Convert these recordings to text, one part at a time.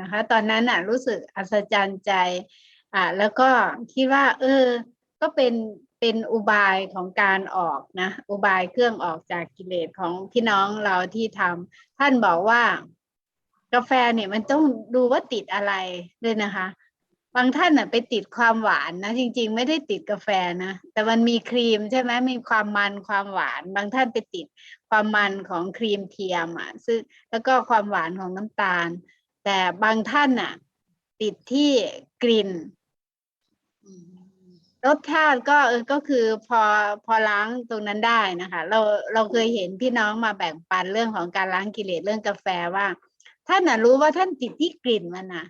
นะคะ ตอนนั้นอะรู้สึกอัศจรรย์ใจ อ่าแล้วก็คิดว่า เออ ก็เป็นเป็นอุบายของการออกนะอุบายเครื่องออกจากกิเลสของพี่น้องเราที่ทำท่านบอกว่า กาแฟเนี่ยมันต้องดูว่าติดอะไรด้วยนะคะ บางท่านน่ะไปติดความหวานนะจริง ๆ ไม่ได้ติดกาแฟนะแต่มันมีครีมใช่ไหมมีความมันความหวาน บางท่านไปติดความมันของครีมเทียมอะซึ่งแล้วก็ความหวานของน้ำตาล แต่บางท่านน่ะ ติดที่กลิ่นรสชาติก็เออก็คือพอพอล้างตรงนั้นได้นะคะ เราเราเคยเห็นพี่น้องมาแบ่งปันเรื่องของการล้างกิเลสเรื่องกาแฟว่า ท่านน่ะรู้ว่าท่านติดที่กลิ่นมันน่ะ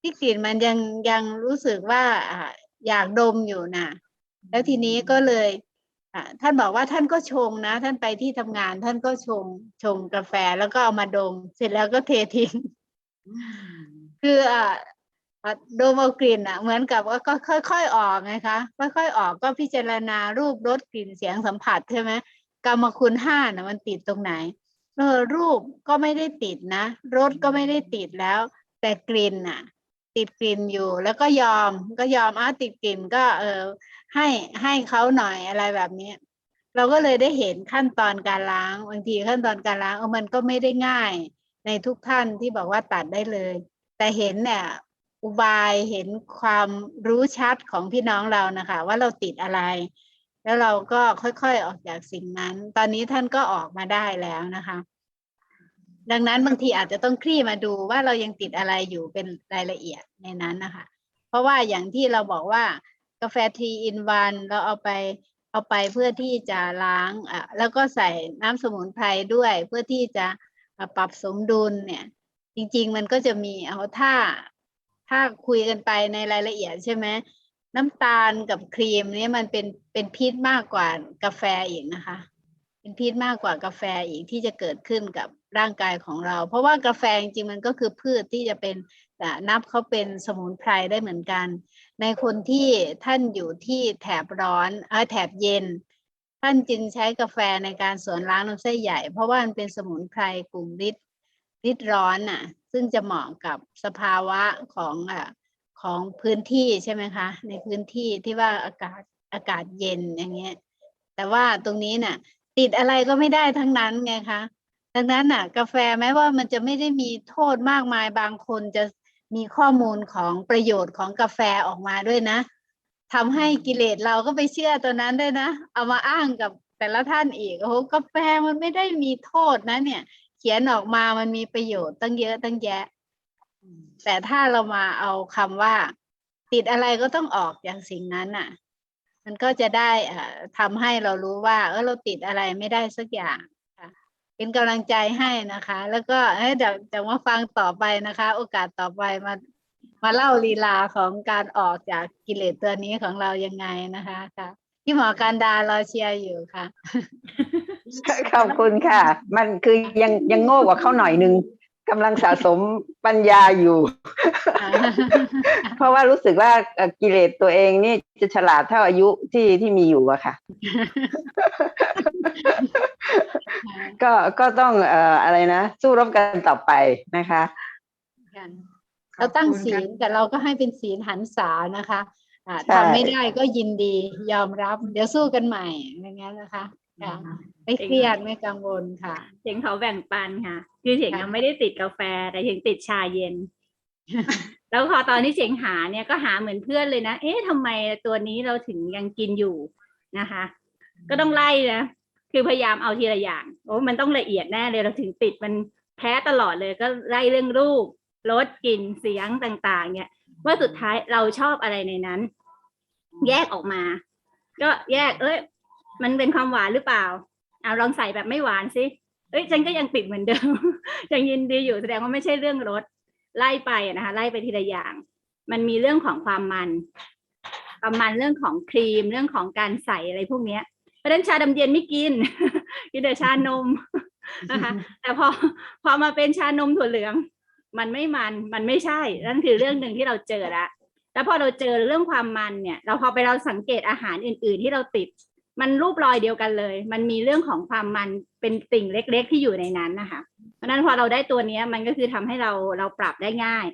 ที่กลิ่นมันยังยังรู้สึกว่าอ่าอยากดมอยู่น่ะแล้วทีนี้ก็เลยอ่าท่านบอกว่าท่านก็ชงนะ ท่านไปที่ทำงาน ท่านก็ชงชงกาแฟแล้วก็เอามาดม เสร็จแล้วก็เททิ้ง คืออ่าอะโดมเอากลิ่นอะ เหมือนกับว่าก็ค่อย ๆ ออกไงคะค่อยๆออกก็พิจารณารูปรสกลิ่นเสียงสัมผัสใช่ไหมกรรมคุณห้าน่ะมันติดตรงไหนเออรูปก็ไม่ได้ติดนะรสก็ไม่ได้ติดแล้ว แต่กลิ่นน่ะ ติดกลิ่นอยู่ แล้วก็ยอมก็ยอมอะติดกลิ่นก็ เออ ให้ให้เขาหน่อยอะไรแบบนี้เราก็เลยได้เห็นขั้นตอนการล้างบางทีขั้นตอนการล้างเออมันก็ไม่ได้ง่าย ในทุกท่านที่บอกว่าตัดได้เลย แต่เห็นเนี่ยอุบายเห็นความรู้ชัดของพี่น้องเรานะคะ ว่าเราติดอะไร แล้วเราก็ค่อยๆออกจากสิ่งนั้น ตอนนี้ท่านก็ออกมาได้แล้วนะคะ ดังนั้นบางทีอาจจะต้องคลี่มาดูว่าเรายังติดอะไรอยู่เป็นรายละเอียดในนั้นนะคะ เพราะว่าอย่างที่เราบอกว่ากาแฟทีอินวันเราเอาไปเอาไปเพื่อที่จะล้างอะแล้วก็ใส่น้ำสมุนไพรด้วยเพื่อที่จะอะ ปรับสมดุลเนี่ย จริง ๆ มันก็จะมีเอาถ้าถ้าคุยกันไปในรายละเอียดใช่ไหมน้ำตาลกับครีมเนี่ยมันเป็นเป็นพิษมากกว่ากาแฟอีกนะคะ เป็นพิษมากกว่ากาแฟอีกที่จะเกิดขึ้นกับร่างกายของเรา เพราะว่ากาแฟจริงๆมันก็คือพืชที่จะเป็นอะนับเขาเป็นสมุนไพรได้เหมือนกัน ในคนที่ท่านอยู่ที่แถบร้อนเออแถบเย็น ท่านจึงใช้กาแฟในการสวนล้างลำไส้ใหญ่ เพราะว่ามันเป็นสมุนไพรกลุ่มฤทธิ์ฤทธิ์ร้อนน่ะ ซึ่งจะเหมาะกับสภาวะของอะของพื้นที่ใช่ไหมคะ ในพื้นที่ที่ว่าอากาศอากาศเย็นอย่างเงี้ย แต่ว่าตรงนี้น่ะ ติดอะไรก็ไม่ได้ทั้งนั้นไงคะดังนั้นน่ะ กาแฟแม้ว่ามันจะไม่ได้มีโทษมากมายบางคนจะมีข้อมูลของประโยชน์ของกาแฟออกมาด้วยนะ ทำให้กิเลสเราก็ไปเชื่อตัวนั้นด้วยนะ เอามาอ้างกับแต่ละท่านอีกโอ้โหกาแฟมันไม่ได้มีโทษนะ เนี่ย เขียนออกมามันมีประโยชน์ตั้งเยอะตั้งแยะ แต่ถ้าเรามาเอาคำว่า ติดอะไรก็ต้องออกจากสิ่งนั้นน่ะ มันก็จะได้อ่าทำให้เรารู้ว่า เออเราติดอะไรไม่ได้สักอย่างเป็นกำลังใจให้นะคะ แล้วก็เดี๋ยวจะมาฟังต่อไปนะคะ โอกาสต่อไปมา มาเล่าลีลาของการออกจากกิเลสตัวนี้ของเรายังไงนะคะค่ะพี่หมอการดาเรอเชียร์อยู่ค่ะ ขอบคุณค่ะ มันคือยังยังโง่กว่าเขาหน่อยนึงกำลังสะสมปัญญาอยู่ เพราะว่ารู้สึกว่ากิเลสตัวเองนี่จะฉลาดเท่าอายุที่ที่มีอยู่อะค่ะ ก็ก็ต้องเอ่ออะไรนะ สู้รบกันต่อไปนะคะ เราตั้งศีลแต่เราก็ให้เป็นศีลหันษานะคะอ่าใช่ทำไม่ได้ก็ยินดียอมรับ เดี๋ยวสู้กันใหม่อย่างนั้นนะคะค่ะไม่เครียดไม่กังวลค่ะเสียงเขาแบ่งปันค่ะ คือเสียงค่ะยังไม่ได้ติดกาแฟแต่เสียงติดชาเย็น แล้วพอตอนที่เสียงหาเนี่ยก็หาเหมือนเพื่อนเลยนะ เอ๊ะทำไมตัวนี้เราถึงยังกินอยู่นะคะ ก็ต้องไล่นะคือพยายามเอาทีละอย่างโอ้มันต้องละเอียดแน่เลยเราถึงติดมันแพ้ตลอดเลยก็ไล่เรื่องรูป รสกลิ่นเสียงต่าง ๆ เนี่ยว่าสุดท้ายเราชอบอะไรในนั้น แยกออกมา ก็แยก เอ้ย มันเป็นความหวานหรือเปล่าเอาลองใส่แบบไม่หวานสิเอ้ยฉันก็ยังติดเหมือนเดิม ยังยินดีอยู่แสดงว่าไม่ใช่เรื่องรสไล่ไปนะคะ ไล่ไปทีละอย่าง มันมีเรื่องของความมันความมันเรื่องของครีมเรื่องของการใส่อะไรพวกเนี้ยเพราะฉะนั้นชาดำเย็นไม่กินกินแต่ชานมนะคะแต่พอพอมาเป็นชานมถั่วเหลือง มันไม่มันมันไม่ใช่นั่นคือเรื่องหนึ่งที่เราเจอละแล้วพอเราเจอเรื่องความมันเนี่ย เราพอไปเราสังเกตอาหารอื่น ๆ ที่เราติด มันรูปรอยเดียวกันเลย มันมีเรื่องของความมันเป็นติ่งเล็ก ๆ ที่อยู่ในนั้นนะคะเพราะนั้นพอเราได้ตัวนี้มันก็คือทำให้เราเราปรับได้ง่าย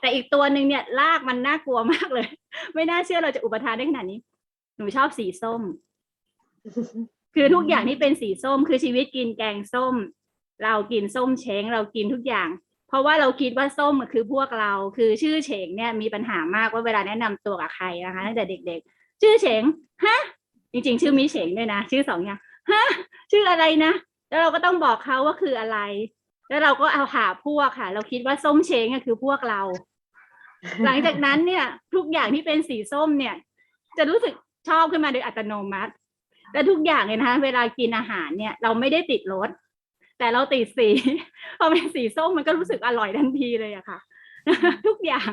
แต่อีกตัวหนึ่งเนี่ยลากมันน่ากลัวมากเลย ไม่น่าเชื่อเราจะอุปทานได้ขนาดนี้ หนูชอบสีส้ม คือทุกอย่างที่เป็นสีส้ม คือชีวิตกินแกงส้ม เรากินส้มเช้งเรากินทุกอย่าง เพราะว่าเราคิดว่าส้มคือพวกเราคือชื่อเฉงเนี่ยมีปัญหามากว่าเวลาแนะนำตัวกับใครนะคะตั้งแต่เด็กๆ ชื่อเฉงฮะจริงๆ ชื่อมิเฉงด้วยนะชื่อสองอย่างฮะชื่ออะไรนะแล้วเราก็ต้องบอกเขาว่าคืออะไร แล้วเราก็เอาหาพวกค่ะ เราคิดว่าส้มเชงคือพวกเรา หลังจากนั้นเนี่ย ทุกอย่างที่เป็นสีส้มเนี่ย จะรู้สึกชอบขึ้นมาโดยอัตโนมัติ และทุกอย่างเลยนะคะเวลากินอาหารเนี่ย เราไม่ได้ติดรส แต่เราติดสีพอเป็นสีส้มมันก็รู้สึกอร่อยทันทีเลยอะค่ะ ทุกอย่าง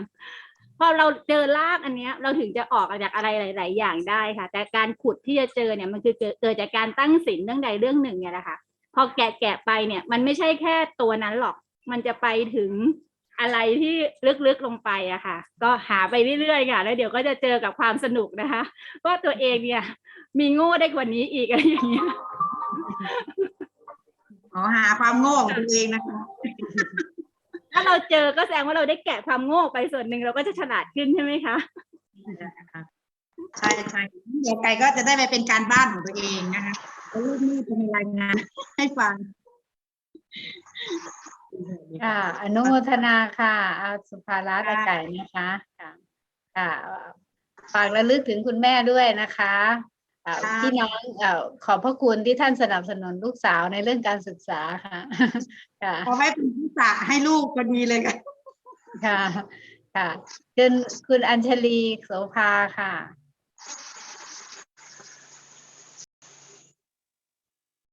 พอเราเจอรากอันเนี้ยเราถึงจะออกจากอะไรหลาย ๆ อย่างได้ค่ะ แต่การขุดที่จะเจอเนี่ยมันคือเกิดจากการตั้งสินเรื่องใดเรื่องหนึ่งเนี่ยแหละค่ะพอแกะแกะไปเนี่ย มันไม่ใช่แค่ตัวนั้นหรอก มันจะไปถึงอะไรที่ลึกๆลงไปอะค่ะ ก็หาไปเรื่อยๆค่ะ แล้วเดี๋ยวก็จะเจอกับความสนุกนะคะว่าตัวเองเนี่ย มีโง่ได้กว่านี้อีกอะไรอย่างเงี้ย อ๋อหาความโง่ของตัวเองนะคะ ถ้าเราเจอก็แสดงว่าเราได้แกะความโง่ไปส่วนหนึ่งเราก็จะฉลาดขึ้นใช่ไหมคะใช่ใช่เดี๋ยวไก่ก็จะได้ไปเป็นการบ้านของตัวเองนะคะแล้วลูกนี่จะมีรายงานให้ฟังค่ะอนุโมทนาค่ะอาสุภารัตน์อาไก่นะคะค่ะค่ะฝากระลึกถึงคุณแม่ด้วยนะคะอ่าค่ะ พี่น้องเอ่อขอบพระคุณที่ท่านสนับสนุนลูกสาวในเรื่องการศึกษาค่ะค่ะพอไว้เป็นที่สระให้ลูกพอดีเลยค่ะ ค่ะ ค่ะคุณคุณอัญชลีโสภาค่ะ